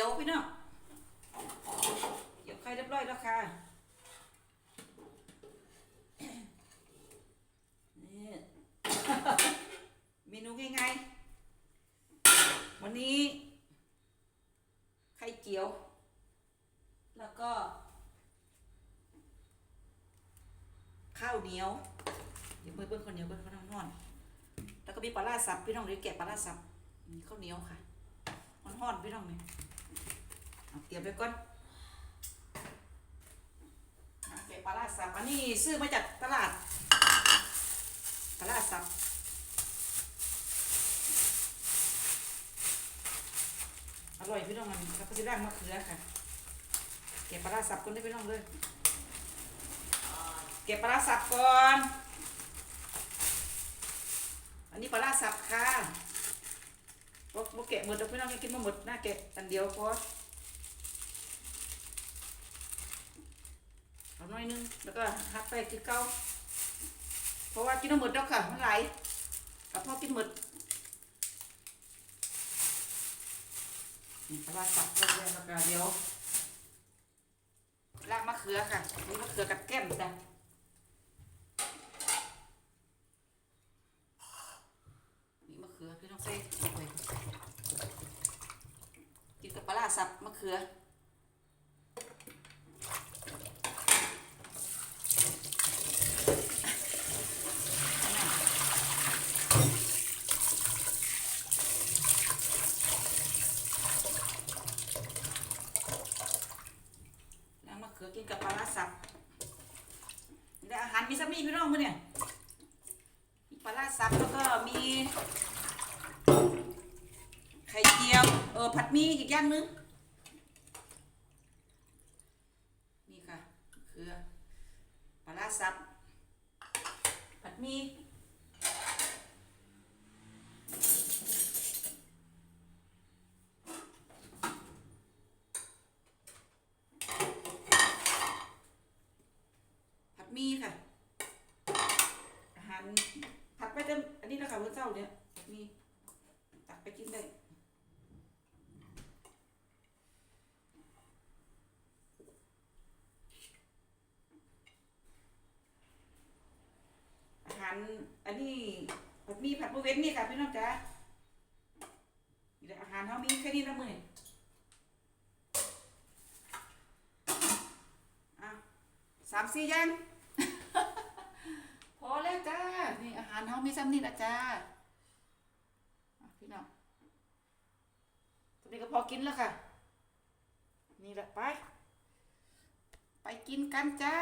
จียวพี่น้องเจียวไข่เรียบร้อยแล้วค่ะนี่เมนูง่ายๆวันนี้ ไข่เจียว แล้วก็ ข้าวเหนียว เดี๋ยวเบิ้ลคนเดียวเบิ้ลเขานอนแล้วก็มีปลาร้าสับพี่น้องเดี๋ยวแกะปลาร้าสับมีข้าวเหนียวค่ะห่อนๆพี่น้องเนี่ย เอาเตรียมไปก่อนอะแกะปลาร้าสับอันนี้ซื้อมาจากตลาดปลาร้าสับอร่อยพี่น้องมันแล้วก็จะได้มะเขือค่ะแกะปลาร้าสับก่อนได้พี่น้องเลยเก็บปลาร้าสับก่อน อันนี้ปลาร้าสับค่ะบกบกแกะหมดเดี๋ยวพี่น้องยังกินมาหมดหน้าแกะอันเดียวพอ เอาหน่อยนึงแล้วก็หักไปคือเก่าเพราะว่ากินหมดแล้วค่ะมันไหลายกับพ่อกินหมดนี่ปลาสับแล้วแล้วก็เดียวลากมะเขือค่ะนี่มะเขือกับแก้มจ้ะมีมะเขือพี่น้องใส่กินกับปลาร้าสับมะเขือ แล้วมะเขือกินกับปลาร้าสับนี่อาหารมีซัมมี่พี่น้องมื้อเนี่ยมีปลาร้าซับแล้วก็มีไข่เจียว เออผัดหมีอีกอย่างหนึงนี่ค่ะคือปลาร้าซับผัดหมี มีค่ะ อาหารผัดไปจนอันนี้นะคะวันเสาร์เนี่ยมีตักไปกินได้อาหารอันนี้ผัดหมีผัดบุเว้นนี่ค่ะพี่น้องจ๋านี่แหละอาหารเขามีแค่นี้ละมืออะสามสี่ย่าง อแล้วจ้า นี่อาหารเฮามีซ้ำนี่ละจ้าพี่น้องตอนนี้ก็พอกินแล้วค่ะ นี่แหละไป ไปกินกันจ้า